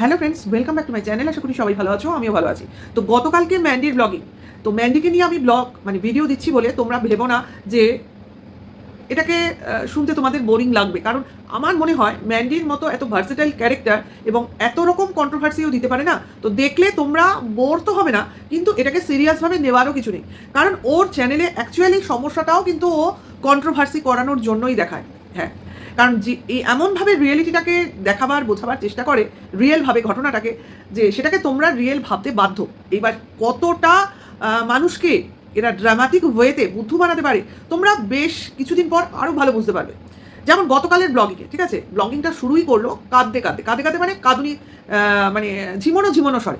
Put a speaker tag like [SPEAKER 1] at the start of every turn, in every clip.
[SPEAKER 1] Hello friends welcome back to my channel আশা করি সবাই ভালো আছো, আমিও ভালো আছি। তো গতকালকে ম্যান্ডির ব্লগিং তো ম্যান্ডিকে নিয়ে আমি ব্লগ মানে ভিডিও দিচ্ছি বলে তোমরা ভেবো না যে এটাকে শুনতে তোমাদের বোরিং লাগবে। কারণ আমার মনে হয় ম্যান্ডির মতো এত ভার্সেটাইল ক্যারেক্টার এবং এত রকম কন্ট্রোভার্সিও দিতে পারে না। তো দেখলে তোমরা বোর তো হবে না, কিন্তু এটাকে সিরিয়াসভাবে নেওয়ারও কিছু নেই। কারণ ওর চ্যানেলে অ্যাকচুয়ালি সমস্যাটাও কিন্তু ও কন্ট্রোভার্সি করানোর জন্যই দেখায়। হ্যাঁ। কারণ এমনভাবে রিয়েলিটিটাকে দেখাবার, বোঝাবার চেষ্টা করে রিয়েলভাবে ঘটনাটাকে, যে সেটাকে তোমরা রিয়েল ভাবতে বাধ্য। এইবার কতটা মানুষকে এরা ড্রামাটিক ওয়েতে বুদ্ধু বানাতে পারে, তোমরা বেশ কিছুদিন পর আরও ভালো বুঝতে পারবে। যেমন গতকালের ব্লগিংয়ে ঠিক আছে? ব্লগিংটা শুরুই করল কাঁদতে কাঁদতে। কাঁদতে কাঁদতে মানে কাঁদুনি মানে ঝিমনো ঝিমনো সরে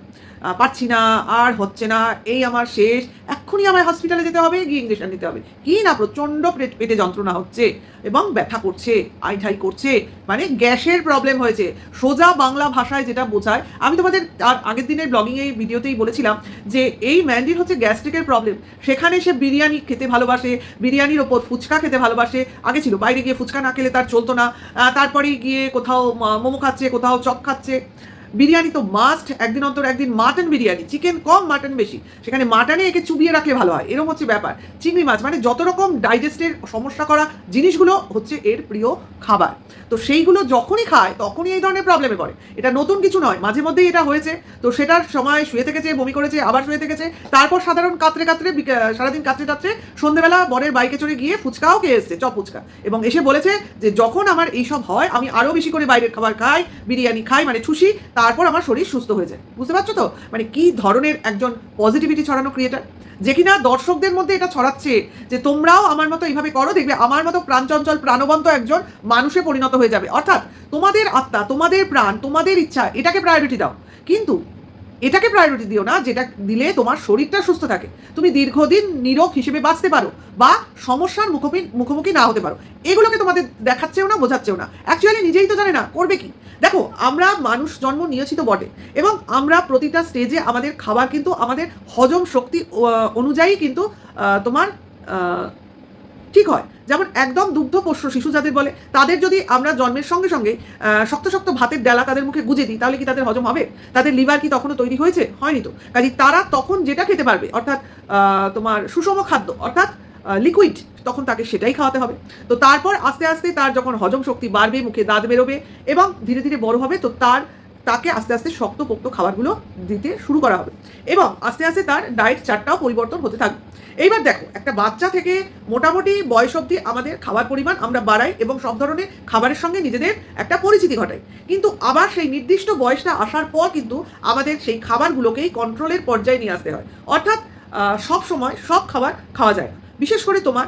[SPEAKER 1] পারছি না, আর হচ্ছে না, এই আমার শেষ, এক্ষুনি আমার হসপিটালে যেতে হবে, গিয়ে ইঞ্জেকশন নিতে হবে। কি না প্রচণ্ড পেট- পেটে যন্ত্রণা হচ্ছে এবং ব্যথা করছে আইঠাই করছে মানে গ্যাসের প্রবলেম হয়েছে। সোজা বাংলা ভাষায় যেটা বোঝায়, আমি তোমাদের আর আগের দিনের ব্লগিং এই ভিডিওতেই বলেছিলাম যে এই ম্যান্ডির হচ্ছে গ্যাস্ট্রিকের প্রবলেম সেখানে সে বিরিয়ানি খেতে ভালোবাসে, বিরিয়ানির ওপর ফুচকা খেতে ভালোবাসে। আগে ছিল, বাইরে গিয়ে ফুচকা না খেলে তার চলতো না। তারপরে গিয়ে কোথাও মোমো খাচ্ছে, কোথাও চপ খাচ্ছে। বিরিয়ানি তো মাস্ট একদিন অন্তর একদিন মাটন বিরিয়ানি চিকেন কম মাটন বেশি। সেখানে মাটনে একে চুবিয়ে রাখলে ভালো হয় এরকম হচ্ছে ব্যাপার। চিংড়ি মাছ মানে যত রকম ডাইজেস্টের সমস্যা করা জিনিসগুলো হচ্ছে এর প্রিয় খাবার। তো সেইগুলো যখনই খায়, তখনই এই ধরনের প্রবলেমে পড়ে। এটা নতুন কিছু নয়, মাঝে মধ্যেই এটা হয়েছে। তো সেটার সময় শুয়ে থেকেছে, বমি করেছে, আবার শুয়ে থেকেছে। তারপর সাধারণ কাতরে কাতরে সারাদিন কাতরে কাতরে সন্ধ্যেবেলা বরের বাইকে চড়ে গিয়ে ফুচকাও খেয়ে এসছে, চপ ফুচকা। এবং এসে বলেছে যে, যখন আমার এইসব হয়, আমি আরও বেশি করে বাইরের খাবার খাই, বিরিয়ানি খাই মানে ঠুসি তারপর আমার শরীর সুস্থ হয়ে যায়। বুঝতে পারছ তো? মানে কি ধরনের একজন পজিটিভিটি ছড়ানো ক্রিয়েটার যে কিনা দর্শকদের মধ্যে এটা ছড়াচ্ছে যে তোমরাও আমার মতো এইভাবে করো, দেখবে আমার মতো প্রাণচঞ্চল, প্রাণবন্ত একজন মানুষে পরিণত হয়ে যাবে। অর্থাৎ তোমাদের আত্মা, তোমাদের প্রাণ, তোমাদের ইচ্ছা, এটাকে প্রায়োরিটি দাও। কিন্তু এটাকে প্রায়োরিটি দিও না, যেটা দিলে তোমার শরীরটা সুস্থ থাকে। তুমি দীর্ঘদিন নিরোগ হিসেবে বাঁচতে পারো বা সমস্যার মুখোমুখি মুখোমুখি না হতে পারো। এগুলোকে তোমাদের দেখাচ্ছেও না, বোঝাচ্ছেও না। অ্যাকচুয়ালি নিজেই তো জানে না, করবে কি? দেখো, আমরা মানুষ জন্ম নিয়েছি তো বটে, এবং আমরা প্রতিটা স্টেজে আমাদের খাবার কিন্তু আমাদের হজম শক্তি অনুযায়ী কিন্তু তোমার ঠিক হয়। যেমন একদম দুগ্ধ পোষ্য শিশু যাদের বলে, তাদের যদি আমরা জন্মের সঙ্গে সঙ্গে শক্ত শক্ত ভাতের ডালা তাদের মুখে গুজে দিই, তাহলে কি তাদের হজম হবে? তাদের লিভার কি তখনও তৈরি হয়েছে? হয়নি তো। কাজে তারা তখন যেটা খেতে পারবে, অর্থাৎ তোমার সুষম খাদ্য, অর্থাৎ লিকুইড তখন তাকে সেটাই খাওয়াতে হবে। তো তারপর আস্তে আস্তে তার যখন হজম শক্তি বাড়বে, মুখে দাঁত বেরোবে এবং ধীরে ধীরে বড় হবে, তো তার, তাকে আস্তে আস্তে শক্ত পোক্ত খাবারগুলো দিতে শুরু করা হবে। এবং আস্তে আস্তে তার ডায়েট চার্টটাও পরিবর্তন হতে থাকবে। এইবার দেখো, একটা বাচ্চা থেকে মোটামুটি বয়স অবধি আমাদের খাবার পরিমাণ আমরা বাড়াই এবং সব ধরনের খাবারের সঙ্গে নিজেদের একটা পরিচিতি ঘটাই। কিন্তু আবার সেই নির্দিষ্ট বয়সটা আসার পর কিন্তু আমাদের সেই খাবারগুলোকেই কন্ট্রোলের পর্যায়ে নিয়ে আসতে হয়। অর্থাৎ সব সময় সব খাবার খাওয়া যায় বিশেষ করে তোমার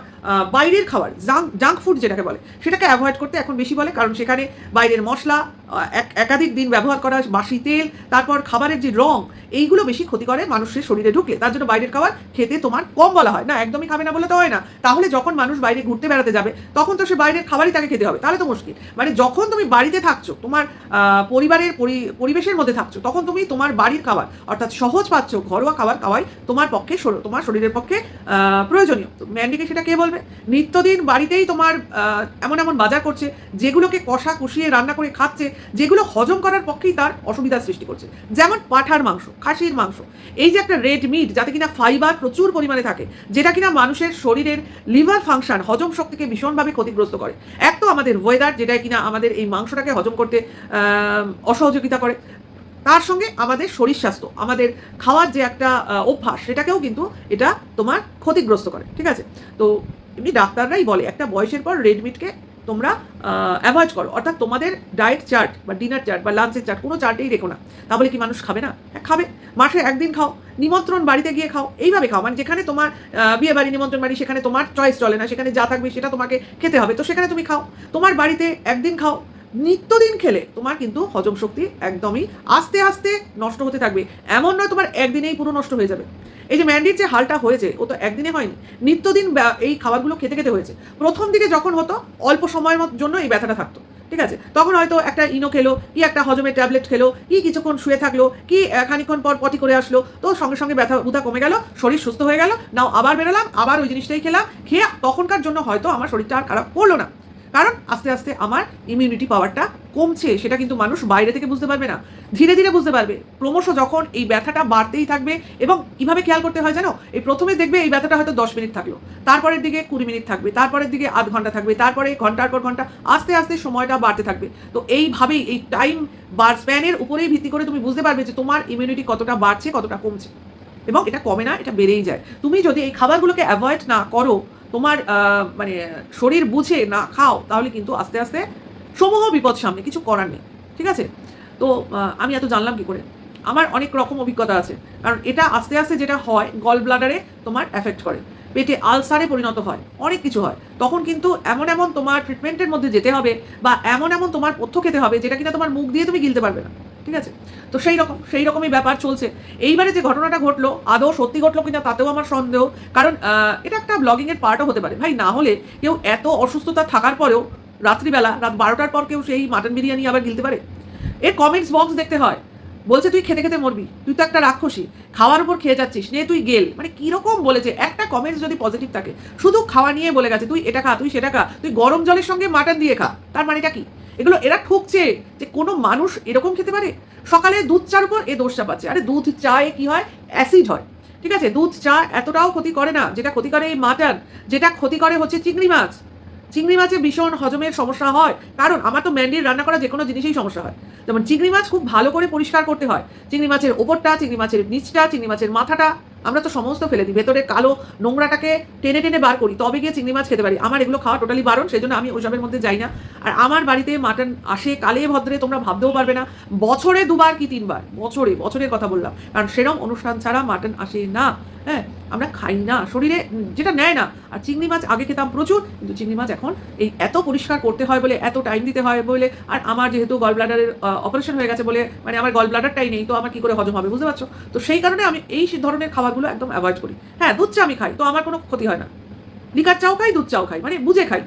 [SPEAKER 1] বাইরের খাবার, জাঙ্ক জাঙ্ক ফুড যেটাকে বলে, সেটাকে অ্যাভয়েড করতে এখন বেশি বলে, কারণ সেখানে বাইরের মশলা এক- একাধিক দিন ব্যবহার করা বাসি তেল, তারপর খাবারের যে রং, এইগুলো বেশি ক্ষতি করে মানুষের শরীরে ঢুকলে। তার জন্য বাইরের খাবার খেতে তোমার কম বলা হয়। না, একদমই খাবে না বলে তো হয় না। তাহলে যখন মানুষ বাইরে ঘুরতে বেড়াতে যাবে, তখন তো সে বাইরের খাবারই তাকে খেতে হবে। তাহলে তো মুশকিল। মানে যখন তুমি বাড়িতে থাকছো, তোমার পরিবারের পরি- পরিবেশের মধ্যে থাকছো, তখন তুমি তোমার বাড়ির খাবার, অর্থাৎ সহজ পাচ্ছ, ঘরোয়া খাবার খাওয়াই তোমার পক্ষে তোমার শরীরের পক্ষে প্রয়োজনীয়। ম্যান্ডিকে সেটা কে বলবে? নিত্যদিন বাড়িতেই তোমার এমন এমন বাজার করছে, যেগুলোকে কষা কষিয়ে রান্না করে খাচ্ছে যেগুলো হজম করার পক্ষেই তার অসুবিধার সৃষ্টি করছে। যেমন পাঠার মাংস, খাসির মাংস। এই যে একটা রেড মিট যাতে কিনা ফাইবার প্রচুর পরিমাণে থাকে, যেটা কিনা মানুষের শরীরের লিভার ফাংশন হজম শক্তিকে ভীষণভাবে ক্ষতিগ্রস্ত করে। এক তো আমাদের ওয়েদার যেটা কিনা আমাদের এই মাংসটাকে হজম করতে অসহযোগিতা করে। তার সঙ্গে আমাদের শরীর স্বাস্থ্য, আমাদের খাওয়ার যে একটা অভ্যাস, সেটাকেও কিন্তু এটা তোমার ক্ষতিগ্রস্ত করে। ঠিক আছে? তো এমনি ডাক্তাররাই বলে, একটা বয়সের পর রেড মিটকে তোমরা অ্যাভয়েড করো। অর্থাৎ তোমাদের ডায়েট চার্ট বা ডিনার চার্ট বা লাঞ্চের চার্ট কোনো চার্টেই রেখো না। তাহলে কি মানুষ খাবে না? হ্যাঁ, খাবে। মাসে একদিন খাও নিমন্ত্রণ বাড়িতে গিয়ে খাও এইভাবে খাও। মানে যেখানে তোমার বিয়ে বাড়ি নিমন্ত্রণ বাড়ি সেখানে তোমার চয়েস চলে না সেখানে যা থাকবে সেটা তোমাকে খেতে হবে। তো সেখানে তুমি খাও। তোমার বাড়িতে একদিন খাও নিত্যদিন খেলে তোমার কিন্তু হজম শক্তি একদমই আস্তে আস্তে নষ্ট হতে থাকবে। এমন নয় তোমার একদিনেই পুরো নষ্ট হয়ে যাবে। এই যে ম্যান্ডির যে হালটা হয়েছে ও তো একদিনে হয়নি। নিত্যদিন এই খাবারগুলো খেতে খেতে হয়েছে। প্রথম দিকে যখন হতো অল্প সময়ের মত- জন্য এই ব্যথাটা থাকতো। ঠিক আছে? তখন হয়তো একটা ইনো খেলো কি একটা হজমের ট্যাবলেট খেলো কি কিছুক্ষণ শুয়ে থাকল কি আহ, খানিকক্ষণ পর পটি করে আসলো। তো সঙ্গে সঙ্গে ব্যথা উদা কমে গেল শরীর সুস্থ হয়ে গেল নাও আবার বেরোলাম আবার ওই জিনিসটাই খেলাম। খেয়ে তখনকার জন্য হয়তো আমার শরীরটা আর খারাপ করল না। কারণ আস্তে আস্তে আমার ইমিউনিটি পাওয়ারটা কমছে, সেটা কিন্তু মানুষ বাইরে থেকে বুঝতে পারবে না। ধীরে ধীরে বুঝতে পারবে। ক্রমশ যখন এই ব্যথাটা বাড়তেই থাকবে এবং কীভাবে খেয়াল করতে হয় জানো? এই প্রথমে দেখবে এই ব্যথাটা হয়তো দশ মিনিট থাকল, তারপরের দিকে কুড়ি মিনিট থাকবে, তারপরের দিকে আধ ঘণ্টা থাকবে, তারপরে ঘণ্টার পর ঘণ্টা আস্তে আস্তে সময়টা বাড়তে থাকবে। তো এইভাবেই এই টাইম বার স্প্যানের উপরেই ভিত্তি করে তুমি বুঝতে পারবে যে তোমার ইমিউনিটি কতটা বাড়ছে, কতটা কমছে। এবং এটা কমে না, এটা বেড়েই যায়। তুমি যদি এই খাবারগুলোকে অ্যাভয়েড না করো তোমার মানে শরীর বুঝে না খাও, তাহলে কিন্তু আস্তে আস্তে সমূহ বিপদ সামনে, কিছু করার নেই, ঠিক আছে? তো আমি এত জানলাম কি করে? আমার অনেক রকম অভিজ্ঞতা আছে, কারণ এটা আস্তে আস্তে যেটা হয় গল ব্লাডারে তোমার এফেক্ট করে, পেটে আলসারে পরিণত হয়, অনেক কিছু হয়, তখন কিন্তু এমন এমন তোমার ট্রিটমেন্টের মধ্যে যেতে হবে, বা এমন এমন তোমার পথ্য খেতে হবে, যেটা কিনা তোমার মুখ দিয়ে তুমি গিলতে পারবে না। ঠিক আছে? তো সেই রকম, সেই রকমই ব্যাপার চলছে। এইবারে যে ঘটনাটা ঘটলো, আদৌ সত্যি ঘটলো কিনা তাতেও আমার সন্দেহ। কারণ এটা একটা ব্লগিং এর পার্টও হতে পারে। ভাই, না হলে কেউ এত অসুস্থতা থাকার পরেও রাত্রিবেলা, রাত বারোটার পর কেউ সেই মাটন বিরিয়ানি আবার গিলতে পারে? এর কমেন্টস বক্স দেখতে হয়। বলছে, তুই খেতে খেতে মরবি। তুই তো একটা রাক্ষসী। খাওয়ার উপর খেয়ে যাচ্ছিস। নে, তুই গেল। মানে কীরকম বলেছে? একটা কমেন্টস যদি পজিটিভ থাকে, শুধু খাওয়া নিয়ে বলে গেছে, তুই এটা খা, তুই সেটা খা, তুই গরম জলের সঙ্গে মাটন দিয়ে খা। তার মানেটা কি? এগুলো এরা ঠুকছে যে কোনো মানুষ এরকম খেতে পারে? সকালে দুধ চার উপর এ দোষ চাপাচ্ছে আরে দুধ চায়ে কি হয়? অ্যাসিড হয়। ঠিক আছে? দুধ চা এতটাও ক্ষতি করে না, যেটা ক্ষতি করে এই মাটন যেটা ক্ষতি করে হচ্ছে চিংড়ি মাছ। চিংড়ি মাছে ভীষণ হজমের সমস্যা হয়। কারণ আমার তো ম্যান্ডির রান্না করা যে কোনো জিনিসেই সমস্যা হয়। যেমন চিংড়ি মাছ খুব ভালো করে পরিষ্কার করতে হয়। চিংড়ি মাছের ওপরটা, চিংড়ি মাছের নিচটা, চিংড়ি মাছের মাথাটা আমরা তো সমস্ত ফেলে দিই। ভেতরে কালো নোংরাটাকে টেনে টেনে বার করি, তবে গিয়ে চিংড়ি মাছ খেতে পারি। আমার এগুলো খাওয়া টোটালি বারণ, সেই জন্য আমি ওইসবের মধ্যে যাই না। আর আমার বাড়িতে মাটন আসে কালে ভদ্রে, তোমরা ভাবতেও পারবে না। বছরে দুবার কি তিনবার? বছরে, বছরের কথা বললাম। কারণ সেরম অনুষ্ঠান ছাড়া মাটন আসে না। হ্যাঁ? আমরা খাই না। শরীরে যেটা নেয় না। আর চিংড়ি মাছ আগে খেতাম প্রচুর, কিন্তু চিংড়ি মাছ এখন এই এত পরিষ্কার করতে হয় বলে, এত টাইম দিতে হয় বলে, আর আমার যেহেতু গল ব্লাডারের অপারেশন হয়ে গেছে বলে মানে আমার গল ব্লাডারটাই নেই, তো আমার কি করে হজম হবে, বুঝতে পারছ? তো সেই কারণে আমি এই ধরনের খাবারগুলো একদম অ্যাভয়েড করি। হ্যাঁ দুধ চা আমি খাই, তো আমার কোনো ক্ষতি হয় না। লিকার চাও খাই, দুধ চাও খাই মানে বুঝে খাই।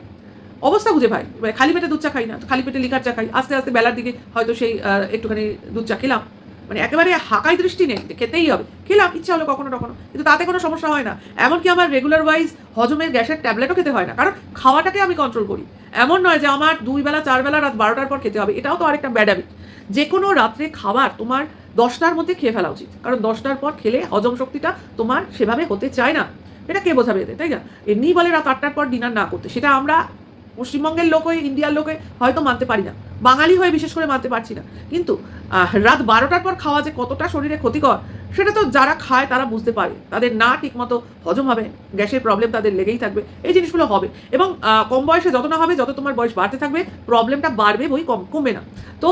[SPEAKER 1] অবস্থা বুঝে ভাই মানে খালি পেটে দুধ চা খাই না, খালি পেটে লিকার চা খাই, আস্তে আস্তে বেলার দিকে হয়তো সেই একটুখানি দুধ চা খেলাম। মানে একেবারে হাঁকাই দৃষ্টি নেই খেতেই হবে। খেলাম, ইচ্ছা হলো কখনো কখনো কিন্তু তাতে কোনো সমস্যা হয় না। এমনকি আমার রেগুলার ওয়াইজ হজমের গ্যাসের ট্যাবলেটও খেতে হয় না, কারণ খাওয়াটাকে আমি কন্ট্রোল করি। এমন নয় যে আমার দুই বেলা, চার বেলা, রাত বারোটার পর খেতে হবে, এটাও তো আরেকটা ব্যাড হ্যাবিট যে কোনো রাত্রে খাবার তোমার দশটার মধ্যে খেয়ে ফেলা উচিত, কারণ দশটার পর খেলে হজম শক্তিটা তোমার সেভাবে হতে চায় না। এটা কে বোঝাবে এদের, তাই না? এমনি বলে রাত আটটার পর ডিনার না করতে, সেটা আমরা পশ্চিমবঙ্গের লোক হয়ে ইন্ডিয়ার লোকে হয়তো মানতে পারি না। বাঙালি হয়ে বিশেষ করে মানতে পারছি না। কিন্তু রাত বারোটার পর খাওয়া যে কতটা শরীরে ক্ষতিকর, সেটা তো যারা খায় তারা বুঝতে পারে। তাদের না ঠিকমতো হজম হবে, গ্যাসের প্রবলেম তাদের লেগেই থাকবে, এই জিনিসগুলো হবে। এবং কম বয়সে যত না হবে, যত তোমার বয়স বাড়তে থাকবে প্রবলেমটা বাড়বে বই কম, কমবে না। তো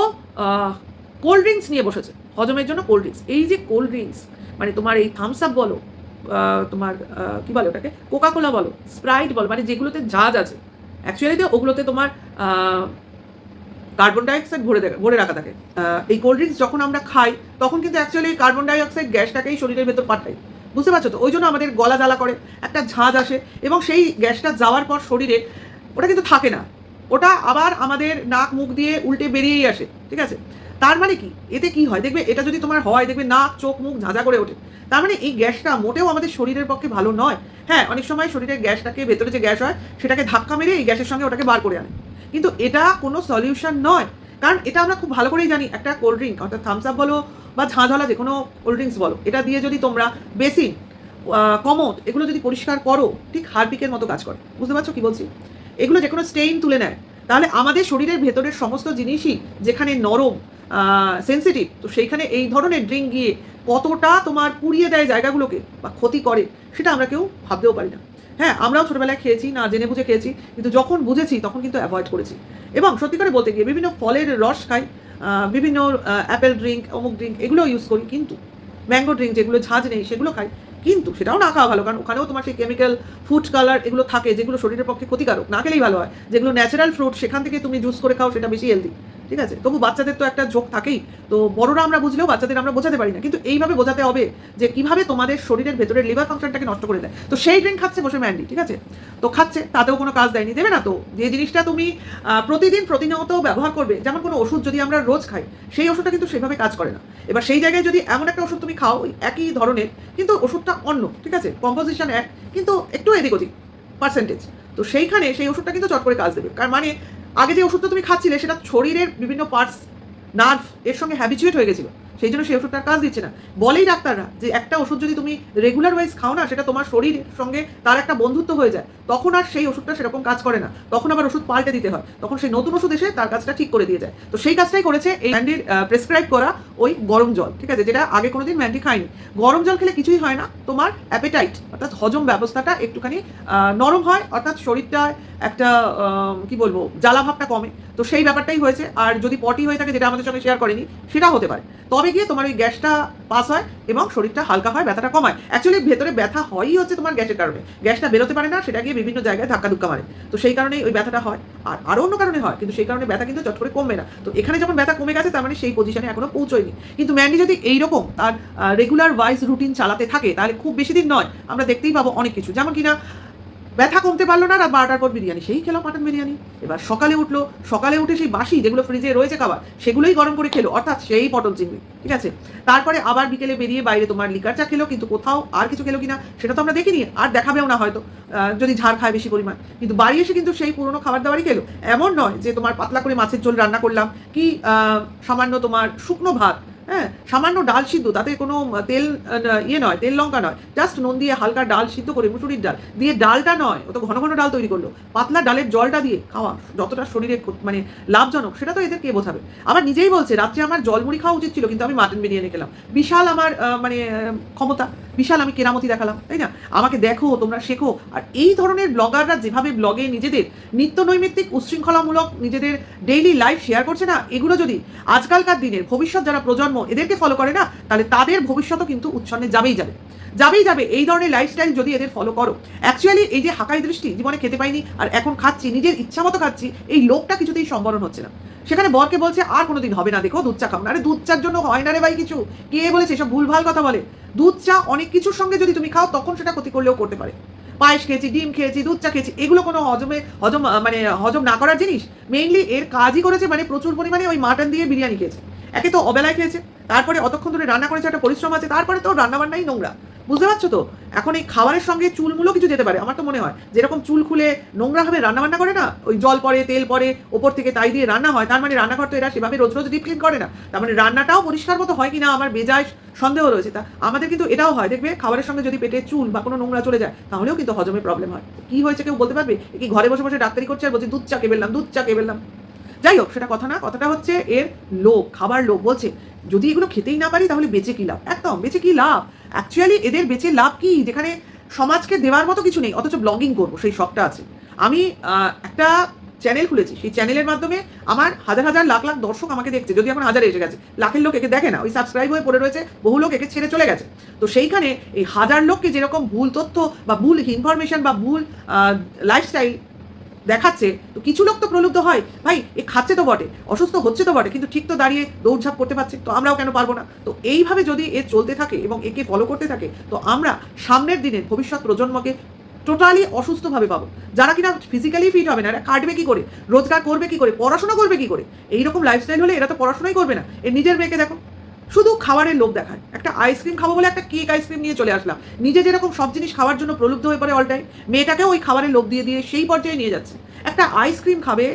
[SPEAKER 1] কোল্ড ড্রিঙ্কস নিয়ে বসেছে, হজমের জন্য কোল্ড ড্রিঙ্কস এই যে কোল্ড ড্রিঙ্কস মানে তোমার এই থামস আপ বলো তোমার কি বলো ওটাকে? কোকাকোলা বলো স্প্রাইট বলো মানে যেগুলোতে ঝাঁজ আছে। অ্যাকচুয়ালি তো ওগুলোতে তোমার কার্বন ডাইঅক্সাইড ভরে ভরে রাখা থাকে। এই কোল্ড ড্রিঙ্কস যখন আমরা খাই, তখন কিন্তু অ্যাকচুয়ালি কার্বন ডাইঅক্সাইড গ্যাসটাকেই শরীরের ভেতর পাঠায়। বুঝতে পারছ তো? ওই জন্য আমাদের গলা জ্বালা করে, একটা ঝাঁজ আসে এবং সেই গ্যাসটা যাওয়ার পর শরীরে ওটা কিন্তু থাকে না। ওটা আবার আমাদের নাক, মুখ দিয়ে উল্টে বেরিয়েই আসে, ঠিক আছে? তার মানে কি? এতে কি হয়? দেখবে এটা যদি তোমার হয়, দেখবে নাক, চোখ, মুখ ঝাঁঝা করে ওঠে। তার মানে এই গ্যাসটা মোটেও আমাদের শরীরের পক্ষে ভালো নয়। হ্যাঁ অনেক সময় শরীরের গ্যাসটাকে, ভেতরে যে গ্যাস হয়, সেটাকে ধাক্কা মেরে এই গ্যাসের সঙ্গে ওটাকে বার করে আনে। কিন্তু এটা কোনো সলিউশন নয়। কারণ এটা আমরা খুব ভালো করেই জানি, একটা কোল্ড ড্রিঙ্ক অর্থাৎ থামস আপ বলো বা ঝাঁঝালা যে কোনো কোল্ড ড্রিঙ্কস বলো, এটা দিয়ে যদি তোমরা বেসিন কমোড এগুলো যদি পরিষ্কার করো, ঠিক হারপিকের মতো কাজ করে। বুঝতে পারছ কি বলছি? এগুলো যে কোনো স্টেইন তুলে নেয়। তাহলে আমাদের শরীরের ভেতরের সমস্ত জিনিসই যেখানে নরম সেন্সিটিভ তো সেইখানে এই ধরনের ড্রিঙ্ক গিয়ে কতটা তোমার পুড়িয়ে দেয় জায়গাগুলোকে বা ক্ষতি করে, সেটা আমরা কেউ ভাবতেও পারি না। হ্যাঁ আমরাও ছোটবেলায় খেয়েছি, না জেনে বুঝে খেয়েছি, কিন্তু যখন বুঝেছি, তখন কিন্তু অ্যাভয়েড করেছি। এবং সত্যি করে বলতে গিয়ে বিভিন্ন ফলের রস খাই বিভিন্ন অ্যাপেল ড্রিঙ্ক অমুক ড্রিঙ্ক এগুলো ইউজ করি, কিন্তু ম্যাঙ্গো ড্রিঙ্ক যেগুলো ঝাঁজ নেই, সেগুলো খাই। কিন্তু সেটাও না খাওয়া ভালো, কারণ ওখানেও তোমার সেই কেমিক্যাল ফুড কালার এগুলো থাকে, যেগুলো শরীরের পক্ষে ক্ষতিকারক, না খেলেই ভালো হয়। যেগুলো ন্যাচারাল ফ্রুট সেখান থেকে তুমি জুস করে খাও, সেটা বেশি হেলদি ঠিক আছে? তবু বাচ্চাদের তো একটা ঝোঁক থাকেই। তো বড়রা আমরা বুঝলেও বাচ্চাদের আমরা বোঝাতে পারি না। কিন্তু এইভাবে বোঝাতে হবে যে কীভাবে তোমাদের শরীরের ভেতরের লিভার ফাংশনটাকে নষ্ট করে দেয়। তো সেই ড্রিঙ্ক খাচ্ছে বসে ম্যান্ডি, ঠিক আছে? তো খাচ্ছে, তাতেও কোনো কাজ দেয়নি। দেবে না তো? যে জিনিসটা তুমি প্রতিদিন প্রতিনিয়ত ব্যবহার করবে, যেমন কোনো ওষুধ যদি আমরা রোজ খাই, সেই ওষুধটা কিন্তু সেভাবে কাজ করে না। এবার সেই জায়গায় যদি এমন একটা ওষুধ তুমি খাও একই ধরনের, কিন্তু ওষুধটা অন্য, ঠিক আছে? কম্পোজিশন এক, কিন্তু একটু এদিক ওদিক পার্সেন্টেজ তো সেইখানে সেই ওষুধটা কিন্তু চট করে কাজ দেবে। কার মানে আগে যে ওষুধটা তুমি খাচ্ছিলে, সেটা শরীরের বিভিন্ন পার্টস নার্ভ এর সঙ্গে হ্যাবিচুয়েট হয়ে গেছিল। সেই জন্য সেই ওষুধটার কাজ দিচ্ছে না। বলেই ডাক্তাররা যে একটা ওষুধ যদি তুমি রেগুলার ওয়াইজ খাও না, সেটা তোমার শরীরের সঙ্গে তার একটা বন্ধুত্ব হয়ে যায়, তখন আর সেই ওষুধটা সেরকম কাজ করে না। তখন আবার ওষুধ পাল্টে দিতে হয়। তখন সেই নতুন ওষুধ এসে তার কাজটা ঠিক করে দিয়ে যায়। তো সেই কাজটাই করেছে এই ম্যান্ডির প্রেসক্রাইব করা ওই গরম জল, ঠিক আছে, যেটা আগে কোনোদিন ম্যান্ডি খায়নি। গরম জল খেলে কিছুই হয় না, তোমার অ্যাপেটাইট অর্থাৎ হজম ব্যবস্থাটা একটুখানি নরম হয়, অর্থাৎ শরীরটা একটা কি বলব জ্বালা ভাবটা কমে। তো সেই ব্যাপারটাই হয়েছে। আর যদি পটি হয়ে থাকে, যেটা আমাদের সঙ্গে শেয়ার করেনি সেটা হতে পারে। তবে গিয়ে তোমার ওই গ্যাসটা পাস হয় এবং শরীরটা হালকা হয়, ব্যথাটা কমায় অ্যাকচুয়ালি ভেতরে ব্যথা হয়ই হচ্ছে তোমার গ্যাসের কারণে। গ্যাসটা বেরোতে পারে না, সেটা গিয়ে বিভিন্ন জায়গায় ধাক্কা ধুক্কা মারে। তো সেই কারণেই ওই ব্যথাটা হয়। আর আরও অন্য কারণে হয়, কিন্তু সেই কারণে ব্যথা কিন্তু চট করে কমবে না। তো এখানে যখন ব্যথা কমে গেছে, তার মানে সেই পজিশনে এখনও পৌঁছয়নি। কিন্তু ম্যান্ডি যদি এইরকম তার রেগুলার ওয়াইজ রুটিন চালাতে থাকে, তাহলে খুব বেশি দিন নয়। আমরা দেখতেই পাবো অনেক কিছু। যেমন কিনা ব্যথা কমতে পারল না, রাত বারোটার পর বিরিয়ানি। সেই খেলো মাটন বিরিয়ানি। এবার সকালে উঠল, সকালে উঠে সেই বাসি যেগুলো ফ্রিজে রয়েছে খাবার, সেগুলোই গরম করে খেলো, অর্থাৎ সেই পটল চিংড়ি, ঠিক আছে? তারপরে আবার বিকেলে বেরিয়ে বাইরে তোমার লিকার চা খেলো, কিন্তু কোথাও আর কিছু খেলো কিনা, সেটা তো আমরা দেখিনি, আর দেখাবেও না হয়তো যদি ঝাড় খায় বেশি পরিমাণ। কিন্তু বাড়ি এসে কিন্তু সেই পুরনো খাবার দাবারই খেলো। এমন নয় যে তোমার পাতলা করে মাছের ঝোল রান্না করলাম, কি সামান্য তোমার শুকনো ভাত হ্যাঁ সামান্য ডাল সিদ্ধ, তাতে কোনো তেল ইয়ে নয়, তেল লঙ্কা নয় জাস্ট নুন দিয়ে হালকা ডাল সিদ্ধ করে মুসুরির ডাল, দিয়ে ডালটা নয়, অত ঘন ঘন ডাল তৈরি করল, পাতলা ডালের জলটা দিয়ে খাওয়া যতটা শরীরে মানে লাভজনক, সেটা তো এদের কে বোঝাবে। আবার নিজেই বলছে, রাত্রে আমার জলমুড়ি খাওয়া উচিত ছিল, কিন্তু আমি মাটন বিরিয়ানি খেলাম। বিশাল আমার মানে ক্ষমতা, বিশাল আমি কেরামতি দেখালাম, তাই না? আমাকে দেখো, তোমরা শেখো, আর এই ধরনের ব্লগাররা যেভাবে ব্লগে নিজেদের নিত্য নৈমিত্তিক উচ্ছৃঙ্খলামূলক নিজেদের ডেইলি লাইফ শেয়ার করছে না, এগুলো যদি আজকালকার দিনের, ভবিষ্যৎ যারা প্রজন্ম এদেরকে ফলো করে না, তাহলে তাদের ভবিষ্যৎও কিন্তু উচ্ছন্নে যাবেই যাবে। যাবেই যাবে, এই ধরনের লাইফস্টাইল যদি এদের ফলো করো। অ্যাকচুয়ালি এই যে হাকাই দৃষ্টি, জীবনে খেতে পাইনি, আর এখন খাচ্ছি, নিজের ইচ্ছা মতো খাচ্ছি, এই লোকটা কিছুতেই সম্বরণ হচ্ছে না। সেখানে বরকে বলছে, আর কোনোদিন হবে না, দেখো, দুধ চা খাও। না আরে, দুধ চার জন্য হয় না রে ভাই কিছু। কে বলেছে এসব ভুলভাল কথা বলে? দুধ চা অনেক কিছুর সঙ্গে যদি তুমি খাও, তখন সেটা ক্ষতি করলেও করতে পারে। পায়েস খেয়েছি, ডিম খেয়েছি, দুধ চা খেয়েছি, এগুলো কোনো হজমে, হজম মানে হজম না করার জিনিস? মেইনলি এর কাজই করেছে মানে প্রচুর পরিমাণে ওই মাটন দিয়ে বিরিয়ানি খেয়েছে। একে তো অবেলায় খেয়েছে, তারপরে অতক্ষণ ধরে রান্না করেছে, একটা পরিশ্রম আছে, তারপরে তো রান্না বান্নাই নোংরা। বুঝতে পারছ তো? এখন এই খাবারের সঙ্গে চুলমুলো কিছু যেতে পারে, আমার তো মনে হয়। যেরকম চুল খুলে নোংরাভাবে রান্না বান্না করে না, ওই জল পড়ে, তেল পড়ে, ওপর থেকে তাই দিয়ে রান্না হয়, তার মানে রান্নাঘর তো এরা সেভাবে রোজ রোজ ডিপ করে না। তার মানে রান্নাটাও পরিষ্কার মতো হয় কিনা আমার বেজায় সন্দেহ রয়েছে। তা আমাদের কিন্তু এটাও হয়, দেখবে খাবারের সঙ্গে যদি পেটে চুল বা কোনো নোংরা চলে যায়, তাহলেও কিন্তু হজমে প্রবলেম হয়। কি হয়েছে কেউ বলতে পারবে? কি ঘরে বসে বসে ডাক্তারি করছে আর বলছে, দুধ চা কেবেললাম দুধ চা কেবেললাম যাই হোক সেটা কথা না, কথাটা হচ্ছে এর লোভ, খাবার লোভ। বলছে, যদি এগুলো খেতেই না পারি, তাহলে বেঁচে কি লাভ? একদম, বেঁচে কি লাভ? অ্যাকচুয়ালি এদের বেঁচে লাভ কি? যেখানে সমাজকে দেওয়ার মতো কিছু নেই, অথচ ব্লগিং করব, সেই শখটা আছে। আমি একটা চ্যানেল খুলেছি, সেই চ্যানেলের মাধ্যমে আমার হাজার হাজার লাখ লাখ দর্শক আমাকে দেখছে যদি এখন হাজার এসে গেছে। লাখের লোক একে দেখে না, ওই সাবস্ক্রাইব হয়ে পড়ে রয়েছে, বহু লোক একে ছেড়ে চলে গেছে। তো সেইখানে এই হাজার লোককে যেরকম ভুল তথ্য বা ভুল ইনফরমেশন বা ভুল লাইফস্টাইল দেখাচ্ছে, তো কিছু লোক তো প্রলুব্ধ হয়, ভাই, এ খাচ্ছে তো বটে, অসুস্থ হচ্ছে তো বটে, কিন্তু ঠিক তো দাঁড়িয়ে দৌড়ঝাঁপ করতে পারছে, তো আমরাও কেন পারব না? তো এইভাবে যদি এ চলতে থাকে এবং একে ফলো করতে থাকে, তো আমরা সামনের দিনে ভবিষ্যৎ প্রজন্মকে টোটালি অসুস্থভাবে পাবো। যারা কিনা ফিজিক্যালি ফিট হবে না, এরা কাটবে কি করে? রোজগার করবে কি করে? পড়াশোনা করবে কি করে? এইরকম লাইফস্টাইল হলে এরা তো পড়াশোনাই করবে না। এর নিজের মেয়েকে দেখো। শুধু খাবারের লোভ দেখায়। একটা আইসক্রিম খাব বলে একটা কেক আইসক্রিম নিয়ে চলে আসলাম। নিজে যেরকম সব জিনিস খাওয়ার জন্য প্রলুব্ধ হয়ে পড়ে অল টাইম মেয়েটাকেও ওই খাবারের লোভ দিয়ে দিয়ে সেই পর্যায়ে নিয়ে যাচ্ছে। একটা আইসক্রিম খাবে,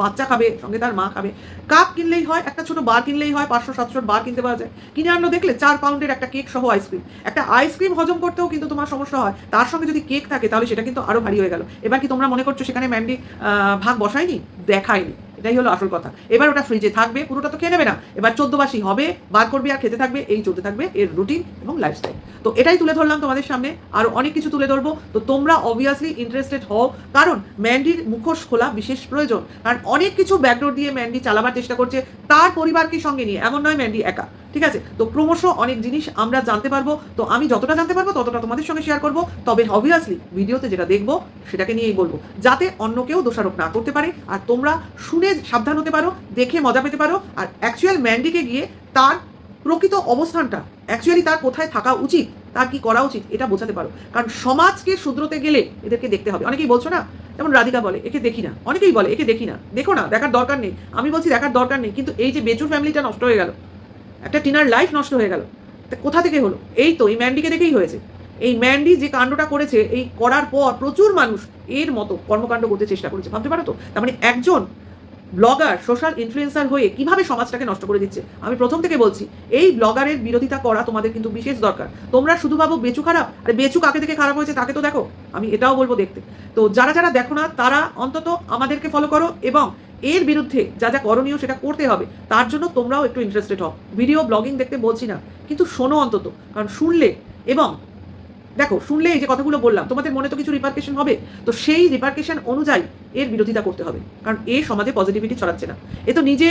[SPEAKER 1] বাচ্চা খাবে, সঙ্গে তার মা খাবে। কাপ কিনলেই হয়, একটা ছোট বার কিনলেই হয়, পাঁচশো, সাতশোর বার কিনতে পাওয়া যায়। কিনে আনলো দেখলে চার পাউন্ডের একটা কেক সহ আইসক্রিম একটা আইসক্রিম হজম করতেও কিন্তু তোমার সমস্যা হয়। তার সঙ্গে যদি কেক থাকে তাহলে সেটা কিন্তু আরও ভারী হয়ে গেল। এবার কি তোমরা মনে করছ সেখানে ম্যান্ডি ভাগ বসায়নি? দেখায়নি। এটাই হলো আসল কথা। এবার ওটা ফ্রিজে থাকবে, পুরোটা তো খেয়ে নেবে না। এবার চোদ্দবাসী হবে, বার করবে আর খেতে থাকবে, এই চলতে থাকবে এর রুটিন এবং লাইফস্টাইল তো এটাই তুলে ধরলাম তোমাদের সামনে, আর অনেক কিছু তুলে ধরবো। তো তোমরা অবভিয়াসলি ইন্টারেস্টেড হও, কারণ ম্যান্ডির মুখোশ খোলা বিশেষ প্রয়োজন। কারণ অনেক কিছু ব্যাকডোর দিয়ে ম্যান্ডি চালাবার চেষ্টা করছে, তার পরিবারকে সঙ্গে নিয়ে। এমন নয় ম্যান্ডি একা। ঠিক আছে? তো ক্রমশ অনেক জিনিস আমরা জানতে পারব। তো আমি যতটা জানতে পারব, ততটা তোমাদের সঙ্গে শেয়ার করব। তবে অবভিয়াসলি ভিডিওতে যেটা দেখব, সেটাকে নিয়েই বলব। যাতে অন্য কেউ দোষারোপ না করতে পারে, আর তোমরা শুনে সাবধান হতে পারো, দেখে মজা পেতে পারো, আর অ্যাকচুয়াল ম্যান্ডিকে গিয়ে তার প্রকৃত অবস্থানটা অ্যাকচুয়ালি তার কোথায় থাকা উচিত, তার কি করা উচিত, এটা বোঝাতে পারো। কারণ সমাজকে শুধরোতে গেলে এদেরকে দেখতে হবে। অনেকেই বলছো না, যেমন রাধিকা বলে, একে দেখি না। অনেকেই বলে, একে দেখি না। দেখো না, দেখার দরকার নেই। আমি বলছি, দেখার দরকার নেই। কিন্তু এই যে বেচুর ফ্যামিলিটা নষ্ট হয়ে গেল একটা টিনার লাইফ নষ্ট হয়ে গেল। তা কোথা থেকে হলো? এই তো, এই ম্যান্ডিকে দেখেই হয়েছে। এই ম্যান্ডি যে কাণ্ডটা করেছে, এই করার পর প্রচুর মানুষ এর মতো কর্মকাণ্ড করতে চেষ্টা করেছে। ভাবতে পারো তো? তার মানে একজন ব্লগার সোশ্যাল ইনফ্লুয়েন্সার হয়ে কীভাবে সমাজটাকে নষ্ট করে দিচ্ছে? আমি প্রথম থেকে বলছি, এই ব্লগারের বিরোধিতা করা তোমাদের কিন্তু বিশেষ দরকার। তোমরা শুধু ভাবো বেচু খারাপ, আর বেচু কাকে থেকে খারাপ হয়েছে তাকে তো দেখো। আমি এটাও বলব দেখতে। তো যারা যারা দেখো না, তারা অন্তত আমাদেরকে ফলো করো এবং এর বিরুদ্ধে যা যা করণীয় সেটা করতে হবে, তার জন্য তোমরাও একটু ইন্টারেস্টেড হও। ভিডিও ব্লগিং দেখতে বলছি না, কিন্তু শোনো অন্তত, কারণ শুনলে এবং দেখো, শুনলে এই যে কথাগুলো বললাম, তোমাদের মনে তো কিছু রিপার্কেশন হবে, তো সেই রিপার্কেশন অনুযায়ী এর বিরোধিতা করতে হবে, কারণ এ সমাজে পজিটিভিটি ছড়াচ্ছে না। এ তো নিজে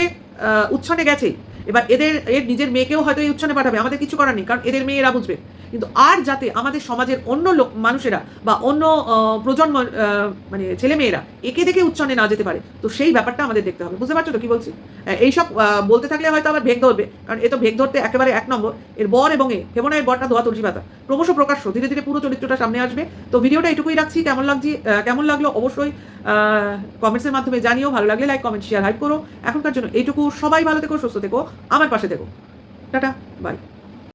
[SPEAKER 1] উচ্ছনে গেছে এবার এদের, এর নিজের মেয়েকেও হয়তো এই উচ্ছনে পাঠাবে, আমাদের কিছু করার নেই, কারণ এদের মেয়ে এরা বুঝবে। কিন্তু আর যাতে আমাদের সমাজের অন্য লোক, মানুষেরা বা অন্য প্রজন্ম মানে ছেলেমেয়েরা একে দেখে উচ্ছনে না যেতে পারে, তো সেই ব্যাপারটা আমাদের দেখতে হবে। বুঝতে পারছ তো কি বলছি? এইসব বলতে থাকলে হয়তো আবার ভেগ ধরবে, কারণ এ তো ভেগ ধরতে একেবারে এক নম্বর। এর বর এবং এ হেমনা এর বরটা ধোয়া তুলসী পাতা। ক্রমশ প্রকাশ্য, ধীরে ধীরে পুরো চরিত্রটা সামনে আসবে। তো ভিডিওটা এটুকুই রাখছি, কেমন লাগছি কেমন লাগল অবশ্যই কমেন্টসের মাধ্যমে জানিও, ভালো লাগলে লাইক কমেন্ট শেয়ার হাইপ করো। এখনকার জন্য এইটুকু, সবাই ভালো থেকো, সুস্থ থেকো। আমার পাশে থেকো। Tata bye.